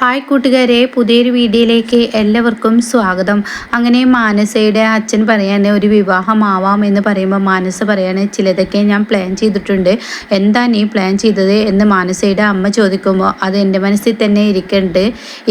Hi കൂട്ടുകാരെ പുതിയൊരു വീഡിയോയിലേക്ക് എല്ലാവർക്കും സ്വാഗതം. അങ്ങനെ മാനസയുടെ അച്ഛൻ പറയാൻ ഒരു വിവാഹമാവാം എന്ന് പറയുമ്പോൾ മാനസ പറയാണ് ചിലതൊക്കെ ഞാൻ പ്ലാൻ ചെയ്തിട്ടുണ്ട്. എന്താ നീ പ്ലാൻ ചെയ്തത്? എന്ന് മാനസയുടെ അമ്മ ചോദിക്കുമ്പോൾ അത് എന്റെ മനസ്സിൽ തന്നെ ഇരിക്കണ്ട്.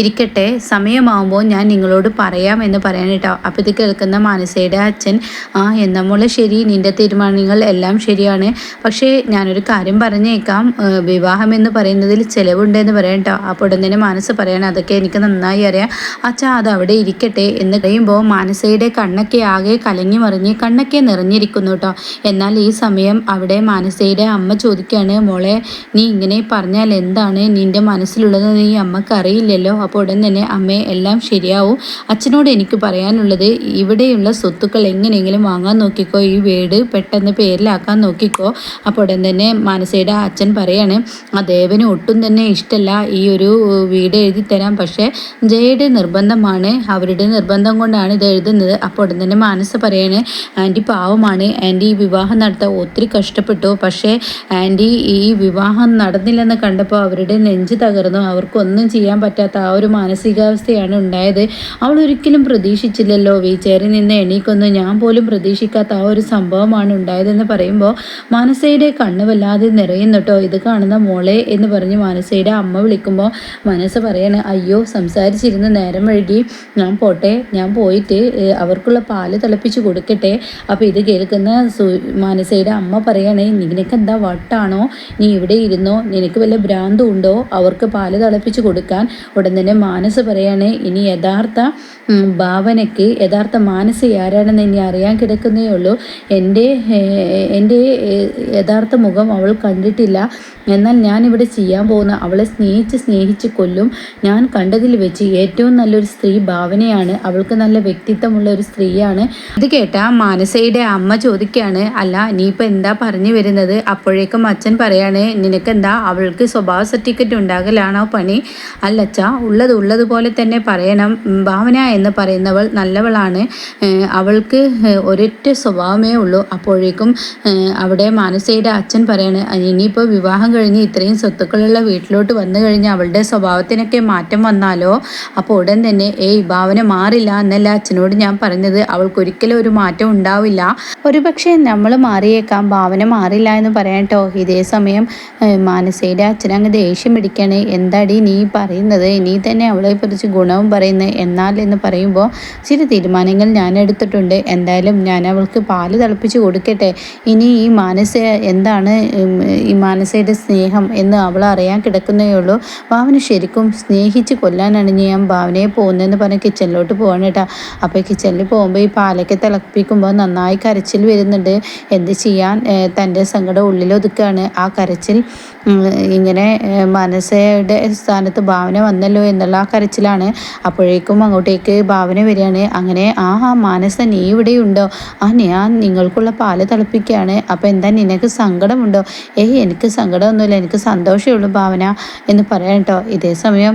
ഇരിക്കട്ടെ സമയമാവുമ്പോൾ ഞാൻ നിങ്ങളോട് പറയാം എന്ന് പറയാൻ കേട്ടോ അപ്പോൾ ഇത് കേൾക്കുന്ന മാനസയുടെ അച്ഛൻ ആ എന്നമ്മൾ ശരി നിന്റെ തീരുമാനങ്ങൾ എല്ലാം ശരിയാണ്. പക്ഷേ ഞാനൊരു കാര്യം പറഞ്ഞേക്കാം. വിവാഹം എന്ന് പറയുന്നതിൽ ചിലവുണ്ട് എന്ന് പറയാം കേട്ടോ അപ്പോൾ ഉടൻ തന്നെ മാനസ പറയണം അതൊക്കെ എനിക്ക് നന്നായി അറിയാം. അച്ഛാ അത് അവിടെ ഇരിക്കട്ടെ എന്ന് കഴിയുമ്പോൾ മാനസയുടെ കണ്ണൊക്കെ ആകെ കലങ്ങി മറിഞ്ഞ് കണ്ണൊക്കെ നിറഞ്ഞിരിക്കുന്നു കേട്ടോ എന്നാൽ ഈ സമയം അവിടെ മാനസയുടെ അമ്മ ചോദിക്കുകയാണ് മോളെ നീ ഇങ്ങനെ പറഞ്ഞാൽ എന്താണ്? നിന്റെ മനസ്സിലുള്ളത് നീ അമ്മയ്ക്ക് അറിയില്ലല്ലോ. അപ്പോൾ ഉടൻ തന്നെ അമ്മേ എല്ലാം ശരിയാവും. അച്ഛനോട് എനിക്ക് പറയാനുള്ളത് ഇവിടെയുള്ള സ്വത്തുക്കൾ എങ്ങനെയെങ്കിലും വാങ്ങാൻ നോക്കിക്കോ. ഈ വീട് പെട്ടെന്ന് പേരിലാക്കാൻ നോക്കിക്കോ. അപ്പോൾ ഉടൻ തന്നെ മാനസയുടെ അച്ഛൻ പറയാണ് ആ ദേവന് ഒട്ടും തന്നെ ഇഷ്ടമല്ല ഈ ഒരു വീട് എഴുതി തരാം. പക്ഷേ ജയയുടെ നിർബന്ധമാണ് അവരുടെ നിർബന്ധം കൊണ്ടാണ് ഇത് എഴുതുന്നത്. അപ്പോൾ ഉടൻ തന്നെ മാനസ പറയാണ് ആന്റി പാവമാണ്. ആന്റി ഈ വിവാഹം നടത്താൻ ഒത്തിരി കഷ്ടപ്പെട്ടു. പക്ഷേ ആന്റി ഈ വിവാഹം നടന്നില്ലെന്ന് കണ്ടപ്പോൾ അവരുടെ നെഞ്ച് തകർന്നു. അവർക്കൊന്നും ചെയ്യാൻ പറ്റാത്ത ആ ഒരു മാനസികാവസ്ഥയാണ് ഉണ്ടായത്. അവൾ ഒരിക്കലും പ്രതീക്ഷിച്ചില്ലല്ലോ. വീച്ചേരിൽ നിന്ന് എണീക്കൊന്നും. ഞാൻ പോലും പ്രതീക്ഷിക്കാത്ത ആ ഒരു സംഭവമാണ് ഉണ്ടായതെന്ന് പറയുമ്പോൾ മാനസയുടെ കണ്ണ് വല്ലാതെ നിറയുന്നുട്ടോ ഇത് കാണുന്ന മോളെ എന്ന് പറഞ്ഞ് മാനസയുടെ അമ്മ വിളിക്കുമ്പോൾ മനസ്സ് പറയാണ് അയ്യോ സംസാരിച്ചിരുന്ന് നേരം വഴുകി ഞാൻ പോട്ടെ ഞാൻ പോയിട്ട് അവർക്കുള്ള പാൽ തിളപ്പിച്ച് കൊടുക്കട്ടെ. അപ്പോൾ ഇത് കേൾക്കുന്ന സു മാനസയുടെ അമ്മ പറയാണ് നിനക്ക് എന്താ വട്ടാണോ? നീ ഇവിടെ ഇരുന്നോ? നിനക്ക് വല്ല ഭ്രാന്തും ഉണ്ടോ അവർക്ക് പാൽ തിളപ്പിച്ച് കൊടുക്കാൻ? ഉടൻ തന്നെ മാനസ് പറയാണ് ഇനി യഥാർത്ഥ ഭാവനയ്ക്ക് യഥാർത്ഥ മാനസ ആരാണെന്ന് ഇനി അറിയാൻ കിടക്കുന്നേ ഉള്ളൂ. എന്റെ എന്റെ യഥാർത്ഥ മുഖം അവൾ കണ്ടിട്ടില്ല. എന്നാൽ ഞാനിവിടെ ചെയ്യാൻ പോകുന്ന അവളെ സ്നേഹിച്ച് സ്നേഹിച്ച് കൊല്ലും. ഞാൻ കണ്ടതിൽ വെച്ച് ഏറ്റവും നല്ലൊരു സ്ത്രീ ഭാവനയാണ്. അവൾക്ക് നല്ല വ്യക്തിത്വമുള്ള ഒരു സ്ത്രീയാണ്. ഇത് കേട്ട മാനസയുടെ അമ്മ ചോദിക്കുകയാണ് അല്ല നീ ഇപ്പം എന്താ പറഞ്ഞു വരുന്നത്? അപ്പോഴേക്കും അച്ഛൻ പറയാണ് നിനക്കെന്താ അവൾക്ക് സ്വഭാവ സർട്ടിഫിക്കറ്റ് ഉണ്ടാകലാണോ പണി? അല്ലച്ച ഉള്ളത് ഉള്ളതുപോലെ തന്നെ പറയണം. ഭാവന എന്ന് പറയുന്നവൾ നല്ലവളാണ്. അവൾക്ക് ഒരൊറ്റ സ്വഭാവമേ ഉള്ളൂ. അപ്പോഴേക്കും അവിടെ മാനസയുടെ അച്ഛൻ പറയാണ് ഇനിയിപ്പോൾ വിവാഹം കഴിഞ്ഞ് ഇത്രയും സ്വത്തുക്കളുള്ള വീട്ടിലോട്ട് വന്നു കഴിഞ്ഞാൽ അവളുടെ സ്വഭാവത്തിനൊക്കെ മാറ്റം വന്നാലോ? അപ്പോൾ ഉടൻ തന്നെ ഏയ് ഭാവന മാറില്ല എന്നല്ല അച്ഛനോട് ഞാൻ പറഞ്ഞത്. അവൾക്കൊരിക്കലും ഒരു മാറ്റം ഉണ്ടാവില്ല. ഒരുപക്ഷെ നമ്മൾ മാറിയേക്കാം ഭാവന മാറില്ല എന്ന് പറയാം കേട്ടോ ഇതേ സമയം മാനസയുടെ അച്ഛനങ്ങ് ദേഷ്യം പിടിക്കണേ. എന്താടി നീ പറയുന്നത്? നീ തന്നെ അവളെ കുറിച്ച് ഗുണവും പറയുന്നത് എന്നാൽ എന്ന് പറയുമ്പോൾ ചില തീരുമാനങ്ങൾ ഞാൻ എടുത്തിട്ടുണ്ട്. എന്തായാലും ഞാൻ അവൾക്ക് പാൽ തിളപ്പിച്ച് കൊടുക്കട്ടെ. ഇനി ഈ മാനസ എന്താണ് ഈ മാനസയുടെ സ്നേഹം എന്ന് അവൾ അറിയാൻ കിടക്കുന്നേ ഉള്ളൂ. ഭാവന ശരിക്കും സ്നേഹിച്ച് കൊല്ലാനാണ് ഞാൻ ഭാവനയെ പോകുന്നതെന്ന് പറഞ്ഞ് കിച്ചണിലോട്ട് പോകണം കേട്ടോ. അപ്പോൾ കിച്ചണിൽ പോകുമ്പോൾ ഈ പാലൊക്കെ തിളപ്പിക്കുമ്പോൾ നന്നായി കരച്ചിൽ വരുന്നുണ്ട്. എന്ത് ചെയ്യാൻ തന്റെ സങ്കടം ഉള്ളിലൊതുക്കുകയാണ് ആ കരച്ചിൽ ഇങ്ങനെ മനസ്സയുടെ സ്ഥാനത്ത് ഭാവന വന്നല്ലോ എന്നുള്ള ആ കരച്ചിലാണ്. അപ്പോഴേക്കും അങ്ങോട്ടേക്ക് ഭാവന വരികയാണ്. അങ്ങനെ ആ മാനസ നീ ഇവിടെയുണ്ടോ? ആ ഞാൻ നിങ്ങൾക്കുള്ള പാൽ തിളപ്പിക്കുകയാണ്. അപ്പോൾ എന്താ നിനക്ക് സങ്കടമുണ്ടോ? ഏയ് എനിക്ക് സങ്കടമൊന്നുമില്ല. എനിക്ക് സന്തോഷമേ ഉള്ളൂ ഭാവന എന്ന് പറയാം കേട്ടോ. ഇതേ സമയം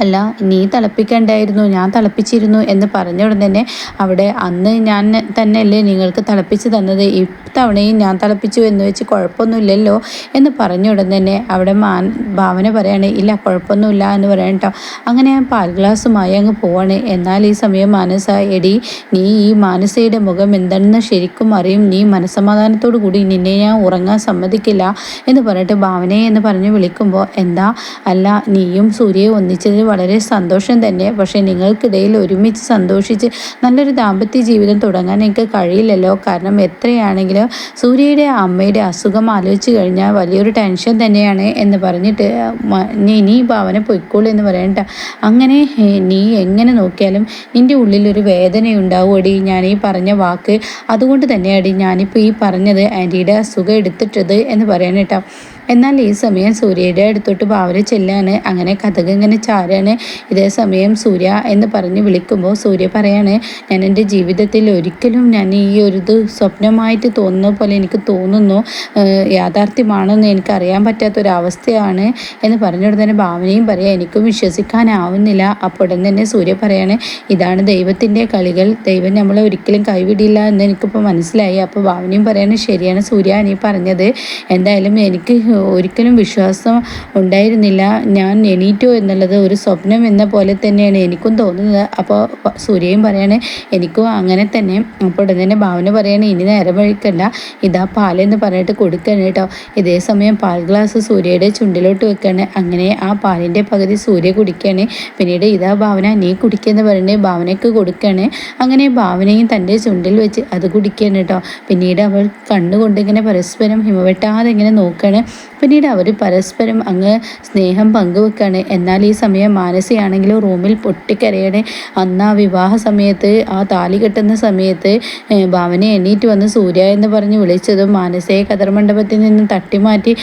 അല്ല നീ തിളപ്പിക്കണ്ടായിരുന്നു ഞാൻ തിളപ്പിച്ചിരുന്നു എന്ന് പറഞ്ഞ ഉടൻ തന്നെ അവിടെ അന്ന് ഞാൻ തന്നെയല്ലേ നിങ്ങൾക്ക് തിളപ്പിച്ച് തന്നത്? ഇത്തവണയും ഞാൻ തിളപ്പിച്ചു എന്ന് വെച്ച് കുഴപ്പമൊന്നുമില്ലല്ലോ എന്ന് പറഞ്ഞ ഉടൻ തന്നെ അവിടെ മാൻ ഭാവന പറയാണ് ഇല്ല കുഴപ്പമൊന്നുമില്ല എന്ന് പറയണം കേട്ടോ അങ്ങനെ ഞാൻ പാൽ ഗ്ലാസ്സുമായി അങ്ങ് പോവാണ്. എന്നാൽ ഈ സമയം മാനസ. എടി നീ ഈ മാനസയുടെ മുഖം എന്താണെന്ന് ശരിക്കും അറിയും. നീ മനസമാധാനത്തോടു കൂടി നിന്നെ ഞാൻ ഉറങ്ങാൻ സമ്മതിക്കില്ല എന്ന് പറഞ്ഞിട്ട് ഭാവനയെ എന്ന് പറഞ്ഞ് വിളിക്കുമ്പോൾ എന്താ? അല്ല നീയും സൂര്യയെ ഒന്നിച്ചത് വളരെ സന്തോഷം തന്നെ. പക്ഷേ നിങ്ങൾക്കിടയിൽ ഒരുമിച്ച് സന്തോഷിച്ച് നല്ലൊരു ദാമ്പത്യ ജീവിതം തുടങ്ങാൻ എനിക്ക് കഴിയില്ലല്ലോ. കാരണം എത്രയാണെങ്കിലും സൂര്യയുടെ അമ്മയുടെ അസുഖം ആലോചിച്ച് കഴിഞ്ഞാൽ വലിയൊരു ടെൻഷൻ തന്നെയാണ് എന്ന് പറഞ്ഞിട്ട് നീ ഭാവന പൊയ്ക്കോളൂ എന്ന് പറയണ്ട. അങ്ങനെ നീ എങ്ങനെ നോക്കിയാലും നിന്റെ ഉള്ളിലൊരു വേദന ഉണ്ടാവും അടി ഞാൻ ഈ പറഞ്ഞ വാക്ക് അതുകൊണ്ട് തന്നെയാണ് ഞാനിപ്പോൾ ഈ പറഞ്ഞത് ആന്റിയുടെ അസുഖം എടുത്തിട്ടത് എന്ന് പറയാൻ എന്നാൽ ഈ സമയം സൂര്യയുടെ അടുത്തോട്ട് ഭാവന ചെല്ലാണ്. അങ്ങനെ കഥക് ഇങ്ങനെ ചാരാണ്. ഇതേ സമയം സൂര്യ എന്ന് പറഞ്ഞ് വിളിക്കുമ്പോൾ സൂര്യ പറയാണ് ഞാൻ എന്റെ ജീവിതത്തിൽ ഒരിക്കലും ഞാൻ ഈ ഒരു ഇത് സ്വപ്നമായിട്ട് തോന്നുന്ന പോലെ എനിക്ക് തോന്നുന്നു. യാഥാർത്ഥ്യമാണെന്ന് എനിക്ക് അറിയാൻ പറ്റാത്തൊരവസ്ഥയാണ് എന്ന് പറഞ്ഞുകൊണ്ട് തന്നെ ഭാവനയും പറയാം എനിക്കും വിശ്വസിക്കാനാവുന്നില്ല. അപ്പോൾ ഉടൻ തന്നെ സൂര്യ പറയാണ് ഇതാണ് ദൈവത്തിന്റെ കളികൾ. ദൈവം നമ്മളെ ഒരിക്കലും കൈവിടില്ല എന്ന് എനിക്കിപ്പോൾ മനസ്സിലായി. അപ്പോൾ ഭാവനയും പറയാണ് ശരിയാണ് സൂര്യ നീ പറഞ്ഞത്. എന്തായാലും എനിക്ക് ഒരിക്കലും വിശ്വാസം ഉണ്ടായിരുന്നില്ല. ഞാൻ എണീറ്റു എന്നുള്ളത് ഒരു സ്വപ്നം എന്ന പോലെ തന്നെയാണ് എനിക്കും തോന്നുന്നത്. അപ്പോൾ സൂര്യയും പറയാണ് എനിക്കും അങ്ങനെ തന്നെ. അപ്പോൾ ഉടനെ തന്നെ ഭാവന പറയാണ് ഇനി നേരം വഴിക്കണ്ട. ഇതാ പാലെന്ന് പറഞ്ഞിട്ട് കൊടുക്കണം കേട്ടോ. ഇതേ സമയം പാൽ ഗ്ലാസ് സൂര്യയുടെ ചുണ്ടിലോട്ട് വെക്കണേ. അങ്ങനെ ആ പാലിന്റെ പകുതി സൂര്യ കുടിക്കുകയാണ് പിന്നീട് ഇതാ ഭാവന നീ കുടിക്കുന്ന പറഞ്ഞ് ഭാവനയ്ക്ക് കൊടുക്കുകയാണ് അങ്ങനെ ഭാവനയും തന്റെ ചുണ്ടിൽ വെച്ച് അത് കുടിക്കുകയാണ് കേട്ടോ. പിന്നീട് അവൾ കണ്ണുകൊണ്ട് ഇങ്ങനെ പരസ്പരം ഹിമവെട്ടാതെ ഇങ്ങനെ നോക്കുകയാണ് പിന്നീട് അവർ പരസ്പരം അങ്ങ് സ്നേഹം പങ്കുവെക്കാണ്. എന്നാൽ ഈ സമയം മാനസിയാണെങ്കിലും റൂമിൽ പൊട്ടിക്കരയാണ്. അന്ന് ആ വിവാഹ സമയത്ത് ആ താലി കെട്ടുന്ന സമയത്ത് ഭാവന എണ്ണീറ്റ് വന്ന് സൂര്യ എന്ന് പറഞ്ഞ് വിളിച്ചതും മാനസയെ കതർമണ്ഡപത്തിൽ നിന്ന് തട്ടിമാറ്റി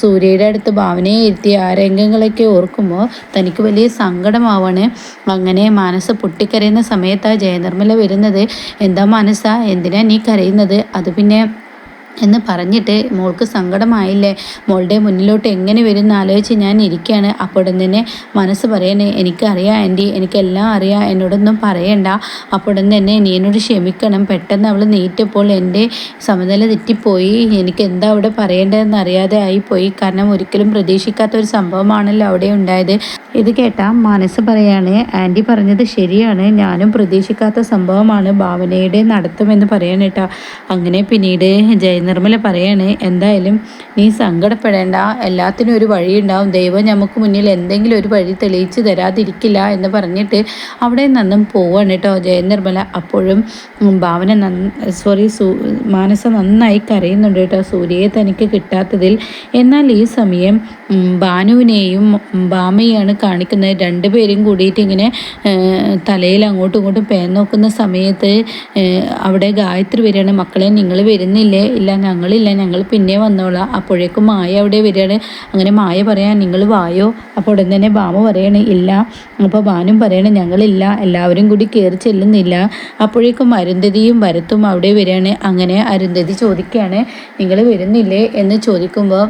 സൂര്യയുടെ അടുത്ത് ഭാവനയെ ഇരുത്തി ആ രംഗങ്ങളൊക്കെ ഓർക്കുമ്പോൾ തനിക്ക് വലിയ സങ്കടമാവാണ്. അങ്ങനെ മാനസ പൊട്ടിക്കരയുന്ന സമയത്താണ് ജയനിർമ്മല വരുന്നത് എന്താ മനസ്സാ എന്തിനാ നീ കരയുന്നത്? അത് പിന്നെ എന്ന് പറഞ്ഞിട്ട് മോൾക്ക് സങ്കടമായില്ലേ? മോളുടെ മുന്നിലോട്ട് എങ്ങനെ വരും ആലോചിച്ച് ഞാൻ ഇരിക്കുകയാണ് അപ്പോഴും തന്നെ മനസ്സ് പറയണേ എനിക്കറിയാം ആന്റി എനിക്കെല്ലാം അറിയാം എന്നോടൊന്നും പറയണ്ട. അപ്പോഴും തന്നെ നീ എന്നോട് ക്ഷമിക്കണം. പെട്ടെന്ന് അവൾ നീറ്റപ്പോൾ എന്റെ സമനില തെറ്റിപ്പോയി. എനിക്ക് എന്താ അവിടെ പറയേണ്ടതെന്ന് അറിയാതെ ആയിപ്പോയി. കാരണം ഒരിക്കലും പ്രതീക്ഷിക്കാത്ത ഒരു സംഭവമാണല്ലോ അവിടെ ഉണ്ടായത്. ഇത് കേട്ടാ മനസ്സ് പറയാണ് ആന്റി പറഞ്ഞത് ശരിയാണ്. ഞാനും പ്രതീക്ഷിക്കാത്ത സംഭവമാണ് ഭാവനയുടെ നടത്തുമെന്ന് പറയണേട്ടാ അങ്ങനെ പിന്നീട് ജയ നിർമ്മല പറയണേ എന്തായാലും നീ സങ്കടപ്പെടേണ്ട. എല്ലാത്തിനും ഒരു വഴിയുണ്ടാവും. ദൈവം നമുക്ക് മുന്നിൽ എന്തെങ്കിലും ഒരു വഴി തെളിയിച്ച് തരാതിരിക്കില്ല എന്ന് പറഞ്ഞിട്ട് അവിടെ നിന്നും പോവാണ് കേട്ടോ ജയനിർമ്മല അപ്പോഴും ഭാവന സോറി സൂ മാനസ നന്നായി കരയുന്നുണ്ട് കേട്ടോ. സൂര്യയെ തനിക്ക് കിട്ടാത്തതിൽ. എന്നാൽ ഈ സമയം ഭാനുവിനെയും ബാമയാണ് കാണിക്കുന്നത്. രണ്ടുപേരും കൂടിയിട്ട് ഇങ്ങനെ തലയിൽ അങ്ങോട്ടും ഇങ്ങോട്ടും പേൻ നോക്കുന്ന സമയത്ത് അവിടെ ഗായത്രി വരികയാണ്. മക്കളെ നിങ്ങൾ വരുന്നില്ലേ? ഇല്ല ഞങ്ങളില്ല ഞങ്ങൾ പിന്നെ വന്നോളാം. അപ്പോഴേക്കും മായ അവിടെ വരികയാണ്. അങ്ങനെ മായ പറയാൻ നിങ്ങൾ വായോ? അപ്പോൾ ഉടൻ തന്നെ ബാമ പറയണേ ഇല്ല. അപ്പോൾ ബാനും പറയണേ ഞങ്ങളില്ല എല്ലാവരും കൂടി കയറി ചെല്ലുന്നില്ല. അപ്പോഴേക്കും അരുന്ധതിയും വരത്തും അവിടെ വരികയാണ്. അങ്ങനെ അരുന്ധതി ചോദിക്കുകയാണ് നിങ്ങൾ വരുന്നില്ലേ? എന്ന് ചോദിക്കുമ്പോൾ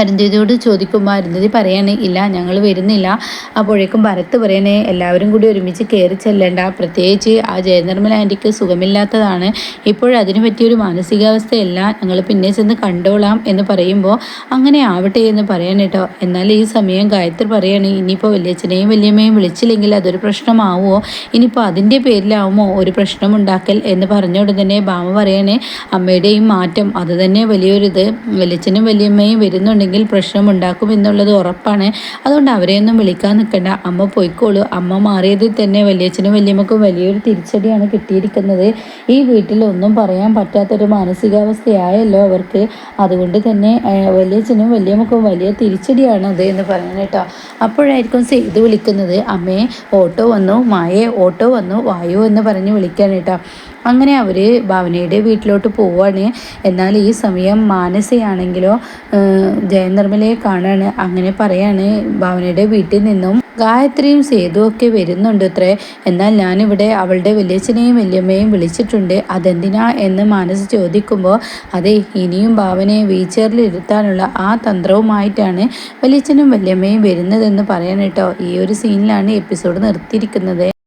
അരുന്ധതിയോട് ചോദിക്കുമ്പോൾ അരുന്ധതി പറയാണ് ഇല്ല ഞങ്ങൾ വരുന്നില്ല. അപ്പോഴേക്കും ഭരത്ത് പറയണേ എല്ലാവരും കൂടി ഒരുമിച്ച് കയറി ചെല്ലണ്ട. പ്രത്യേകിച്ച് ആ ജയനിർമ്മല ആന്റിക്ക് സുഖമില്ലാത്തതാണ്. ഇപ്പോഴതിനു പറ്റിയൊരു മാനസികാവസ്ഥയല്ല. ഞങ്ങൾ പിന്നെ ചെന്ന് കണ്ടോളാം എന്ന് പറയുമ്പോൾ അങ്ങനെ ആവട്ടെ എന്ന് പറയണം കേട്ടോ. എന്നാൽ ഈ സമയം ഗായത്രി പറയാണ് ഇനിയിപ്പോൾ വലിയച്ഛനെയും വലിയമ്മയും വിളിച്ചില്ലെങ്കിൽ അതൊരു പ്രശ്നമാവുമോ? ഇനിയിപ്പോൾ അതിന്റെ പേരിലാവുമോ ഒരു പ്രശ്നം ഉണ്ടാക്കൽ എന്ന് പറഞ്ഞോട് തന്നെ ഭാമ പറയണേ അമ്മയുടെയും മാറ്റം അത് തന്നെ വലിയൊരിത്. വലിയച്ഛനും വലിയമ്മയും വരുന്നുണ്ടെങ്കിൽ പ്രശ്നം പ്രശ്നമുണ്ടാക്കും എന്നുള്ളത് ഉറപ്പാണ്. അതുകൊണ്ട് അവരെയൊന്നും വിളിക്കാൻ നിൽക്കണ്ട. അമ്മ പോയിക്കോളൂ. അമ്മ മാറിയതിൽ തന്നെ വലിയച്ഛനും വലിയമ്മക്കും വലിയൊരു തിരിച്ചടിയാണ് കിട്ടിയിരിക്കുന്നത്. ഈ വീട്ടിൽ ഒന്നും പറയാൻ പറ്റാത്തൊരു മാനസികാവസ്ഥയായല്ലോ അവർക്ക്. അതുകൊണ്ട് തന്നെ വലിയച്ഛനും വലിയമ്മക്കും വലിയ തിരിച്ചടിയാണ് അത് എന്ന് പറയുന്നത് കേട്ടോ. അപ്പോഴായിരിക്കും സെയ്ത് വിളിക്കുന്നത്. അമ്മയെ ഓട്ടോ വന്നു. മായെ ഓട്ടോ വന്നു. വായു എന്ന് പറഞ്ഞ് വിളിക്കാൻ കേട്ടോ. അങ്ങനെ അവർ ഭാവനയുടെ വീട്ടിലോട്ട് പോവുകയാണ് എന്നാൽ ഈ സമയം മാനസയാണെങ്കിലോ ജയനിർമ്മലയെ കാണാണ് അങ്ങനെ പറയാണ് ഭാവനയുടെ വീട്ടിൽ നിന്നും. ഗായത്രിയും സേതു ഒക്കെ വരുന്നുണ്ട് അത്രേ എന്നാൽ ഞാനിവിടെ അവളുടെ വലിയച്ഛനെയും വല്യമ്മയും വിളിച്ചിട്ടുണ്ട്. അതെന്തിനാ എന്ന് മാനസ് ചോദിക്കുമ്പോൾ അതെ ഇനിയും ഭാവനയെ വീച്ചറിൽ ഇരുത്താനുള്ള ആ തന്ത്രവുമായിട്ടാണ് വലിയച്ഛനും വല്യമ്മയും വരുന്നതെന്ന് പറയാൻ ഈ ഒരു സീനിലാണ് എപ്പിസോഡ് നിർത്തിയിരിക്കുന്നത്.